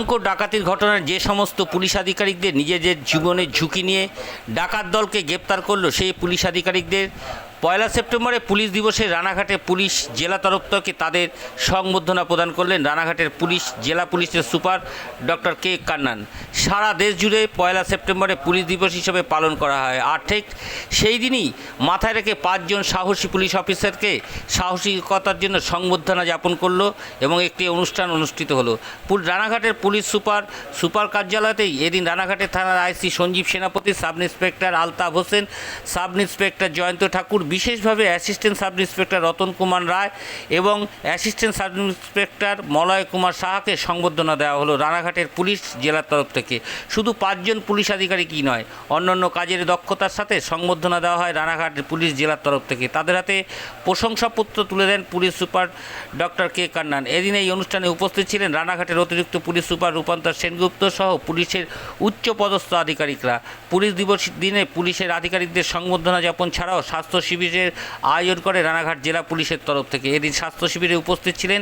ভয়ঙ্কর ডাকাতির ঘটনায় যে সমস্ত পুলিশ আধিকারিকদের নিজেদের জীবনের ঝুঁকি নিয়ে ডাকাত দলকে গ্রেপ্তার করল সেই পুলিশ আধিকারিকদের পয়লা সেপ্টেম্বরে পুলিশ দিবসে রানাঘাটে পুলিশ জেলা তরফ থেকে তাদের সংবর্ধনা প্রদান করলেন রানাঘাটের পুলিশ জেলা পুলিশের সুপার ডক্টর কে কান্নান। সারা দেশ জুড়ে পয়লা সেপ্টেম্বরে পুলিশ দিবস হিসেবে পালন করা হয়। আর ঠিক সেই দিনই মাথায় রেখে পাঁচজন সাহসী পুলিশ অফিসারকে সাহসিকতার জন্য সংবর্ধনা যাপন করল এবং একটি অনুষ্ঠান অনুষ্ঠিত হলো। রানাঘাটের পুলিশ সুপার সুপার কার্যালয়তেই এদিন রানাঘাটের থানার IC Sanjib Senapati sub inspector Altaf Hossain sub inspector Jayanta Thakur বিশেষভাবে assistant sub inspector Ratan Kumar Roy এবং assistant sub inspector Malay Kumar সাহাকে সংবর্ধনা দেওয়া হলো রানাঘাটের পুলিশ জেলার তরফ থেকে। শুধু পাঁচজন পুলিশ আধিকারিকই নয়, অন্যান্য কাজের দক্ষতার সাথে সংবর্ধনা দেওয়া হয় রানাঘাট পুলিশ জেলার তরফ থেকে। তাদের হাতে প্রশংসাপত্র তুলে দেন police super doctor K Kannan. এদিন এই অনুষ্ঠানে উপস্থিত ছিলেন রানাঘাটের অতিরিক্ত পুলিশ সুপার রূপান্তর সেনগুপ্ত সহ পুলিশের উচ্চপদস্থ আধিকারিকরা। পুলিশ দিবস দিনে পুলিশের আধিকারিকদের সংবর্ধনা জ্ঞাপন ছাড়াও স্বাস্থ্য শিবিরের আয়োজন করে রানাঘাট জেলা পুলিশের তরফ থেকে। এদিন স্বাস্থ্য শিবিরে উপস্থিত ছিলেন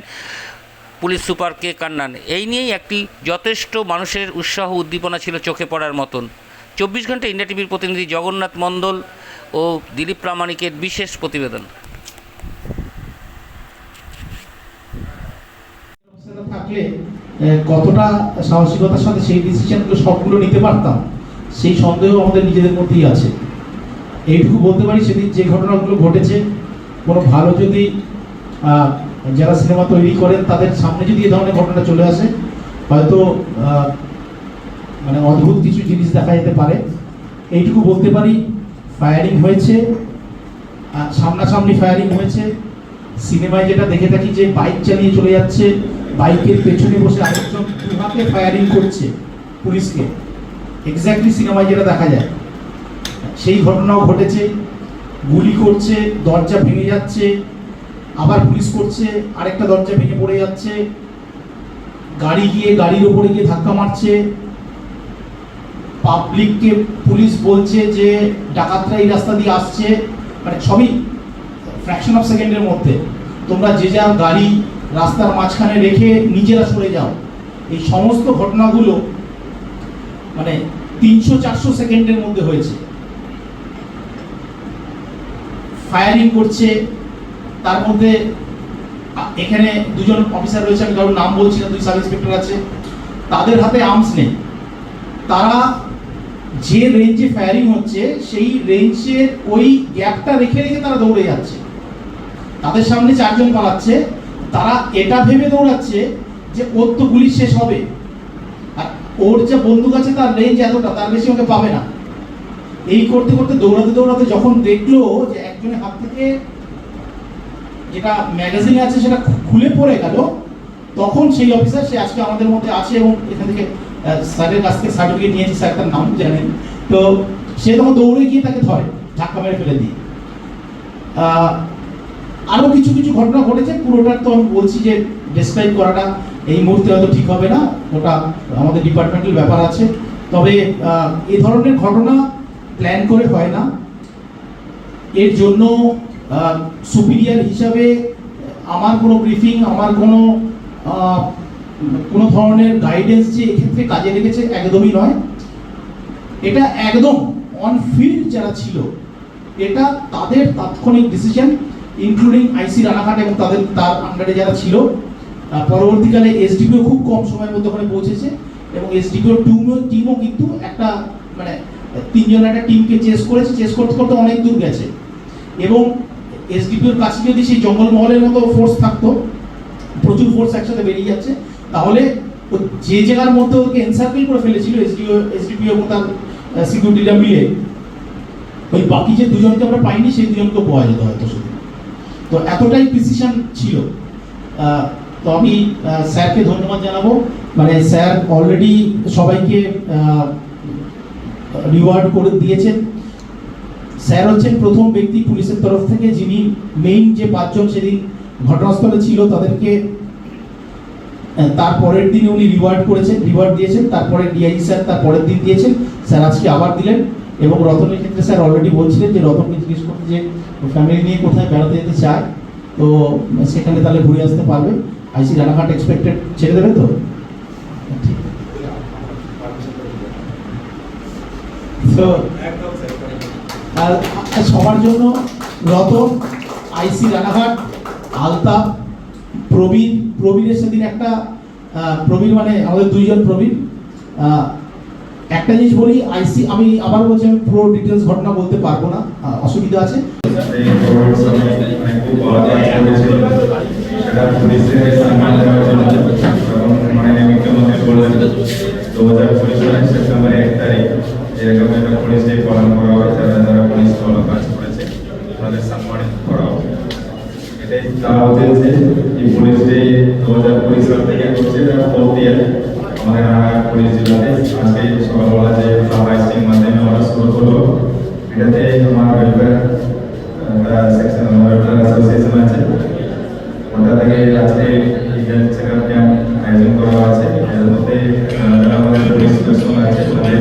পুলিশ সুপার কে কান্নান। এই নিয়েই একটি যথেষ্ট মানুষের উৎসাহ উদ্দীপনা ছিল চোখে পড়ার মতন। চব্বিশ ঘণ্টা ইন্ডিয়া টিভির প্রতিনিধি জগন্নাথ মণ্ডল ও দিলীপ প্রামাণিকের বিশেষ প্রতিবেদন। থাকলে কতটা সাহসিকতার সাথে সেই ডিসিশনগুলো সবগুলো নিতে পারতাম? সেই সন্দেহ আমাদের নিজেদের মধ্যেই আছে। এইটুকু বলতে পারি, সেদিন যে ঘটনাগুলো ঘটেছে, কোনো ভালো যদি যারা সিনেমা তৈরি করেন, তাদের সামনে যদি এই ধরনের ঘটনা চলে আসে, হয়তো মানে অদ্ভুত কিছু জিনিস দেখা যেতে পারে। এইটুকু বলতে পারি ফায়ারিং হয়েছে সামনাসামনি ফায়ারিং হয়েছে। সিনেমায় যেটা দেখে থাকি যে বাইক চালিয়ে চলে যাচ্ছে বাইকের পেছনে বসে আরেকজন দুহাতে ফায়ারিং করছে পুলিশকে। এক্স্যাক্টলি সিনেমায় যেটা দেখা যায়। সেই ঘটনাও ঘটেছে। গুলি করছে, দরজা ভেঙে যাচ্ছে, আবার পুলিশ করছে, আরেকটা দরজা ভেঙে পড়ে যাচ্ছে। গাড়ি গিয়ে গাড়ির ওপরে গিয়ে ধাক্কা মারছে। পাবলিককে পুলিশ বলছে যে ডাকাতরা এই রাস্তা দিয়ে আসছে। মানে সবই ফ্র্যাকশন অফ সেকেন্ডের মধ্যে। তোমরা যে যার গাড়ি রাস্তার মাঝখানে রেখে নিজেরা সরে যাও। এই সমস্ত ঘটনাগুলো মানে তিনশো চারশো সেকেন্ডের মধ্যে হয়েছে। ফায়ারিং করছে, তার মধ্যে এখানে দুজন অফিসার রয়েছে, আমি কারোর নাম বলছি না, দুই সাব ইন্সপেক্টর আছে, তাদের হাতে আর্মস নেই। তারা যে রেঞ্জে ফায়ারিং হচ্ছে, সেই রেঞ্জের ওই গ্যাপটা রেখে রেখে তারা দৌড়ে যাচ্ছে। তাদের সামনে চারজন পালাচ্ছে, তারা এটা ভেবে দৌড়াচ্ছে যে ওর তো গুলি শেষ হবে। আর ওর যে বন্দুক আছে, তার রেঞ্জ এতটা, তার বেশি ওকে পাবে না। এই করতে করতে দৌড়াতে দৌড়াতে যখন দেখল যে একজনের হাত থেকে যেটা ম্যাগাজিনে আছে সেটা খুলে পড়ে গেল তখন সেই অফিসার সে আজকে আমাদের মধ্যে আছে এবং এখান থেকে স্যারের কাছ থেকে সার্টিফিকেট নিয়েছি স্যার তার নাম জানেন। তো সে তখন দৌড়ে গিয়ে তাকে ধরে ধাক্কা মেরে ফেলে দিয়ে। আহ, আরও কিছু কিছু ঘটনা ঘটেছে পুরোটা তো আমি বলছি যে ডেসক্রাইব করাটা এই মুহূর্তে হয়তো ঠিক হবে না ওটা আমাদের ডিপার্টমেন্টাল ব্যাপার আছে। তবে এই ধরনের ঘটনা প্ল্যান করে হয় না। এর জন্য সুপিরিয়ার হিসাবে, আমার কোনো ব্রিফিং আমার কোনো কোনো ধরনের গাইডেন্স যে এক্ষেত্রে কাজে লেগেছে একদমই নয়। এটা একদম অন ফিল্ড যারা ছিল, এটা তাদের তাৎক্ষণিক ডিসিশন ইনক্লুডিং আইসি রানাঘাট এবং তাদের, তার আন্ডারে যারা ছিল। পরবর্তীকালে এসডিপিও খুব কম সময়ের মধ্যে ওখানে পৌঁছেছে এবং এসডিপিও টিমও টিমও কিন্তু একটা মানে তিনজন একটা টিমকে চেস করেছে চেস করতে করতে অনেক দূর গেছে। এবং এসডিপিওর কাছে যদি সেই জঙ্গলমহলের মতো ফোর্স থাকতো, প্রচুর ফোর্স একসাথে বেরিয়ে যাচ্ছে, তাহলে যে জায়গার মধ্যে ওকে এনসার্কেল করে ফেলেছিল এসডিও এসডিপিও এবং তার সিকিউরিটিটা মিলে, ওই বাকি যে দুজনকে আমরা পাইনি, সেই দুজনকে পাওয়া যেত হয়তো শুধু তো এতটাই প্রিসিশন ছিল। তো আমি স্যারকে ধন্যবাদ জানাব। মানে স্যার অলরেডি সবাইকে রিওয়ার্ড করে দিয়েছেন। স্যার হচ্ছেন প্রথম ব্যক্তি পুলিশের তরফ থেকে যিনি মেইন যে পাঁচজন সেদিন ঘটনাস্থলে ছিল তাদেরকে আহ, তার পরের দিনে উনি রিওয়ার্ড করেছেন রিওয়ার্ড দিয়েছেন তারপরে ডিআইজি স্যার তার পরের দিন দিয়েছেন। স্যার আজকে আবার দিলেন এবং রতনের ক্ষেত্রে স্যার অলরেডি বলছিলেন যে রতনকে জিজ্ঞেস করতে যে ফ্যামিলি নিয়ে কোথায় বেড়াতে যেতে চায়। তো সেখানে তাহলে ঘুরে আসতে পারবে। আইসি রানাঘাট এক্সপেক্টেড ছেড়ে দেবে তো? ঠিক। তো সবার জন্য রতন, আইসি রানাঘাট আলতাফ প্রবীণ প্রবীণের সেদিন একটা প্রবীণ মানে আমাদের দুইজন প্রবীণ একটা জিনিস বলি, আইসি, আমি আবার বলছি, আমি পুরো ডিটেলস ঘটনা বলতে পারব না অসুবিধা আছে। এই কোভিড সময়ে মানে খুব বড় কাজ করেছিল সেটা পুলিশের সম্মান দেওয়ার জন্য এবং মাননীয় মুখ্যমন্ত্রী বললেন দু হাজার কুড়ি সালের সেপ্টেম্বর এক তারিখ এরকম একটা পুলিশ ডে পালন করা হয়, যারা যারা পুলিশ ভালো কাজ করেছে, তাদের সম্মানিত করা হবে এটাই তার উদ্দেশ্যে এই পুলিশ ডে দু হাজার কুড়ি সাল থেকে করছে ফোর্থ ইয়ার আমাদের রানাঘাট পুলিশ জেলাতে আজকে সকালবেলা যে ফ্লাইস্টিং মাধ্যমে আমরা শুরু করব এটাতে আমার ওয়েলফেয়ার সেকশন ওয়েলফেয়ার অ্যাসোসিয়েশন আছে। ওটা থেকে আজকে হেলথ ক্যাম্প আয়োজন করা আছে এর মধ্যে আমাদের পুলিশ আছে, তাদের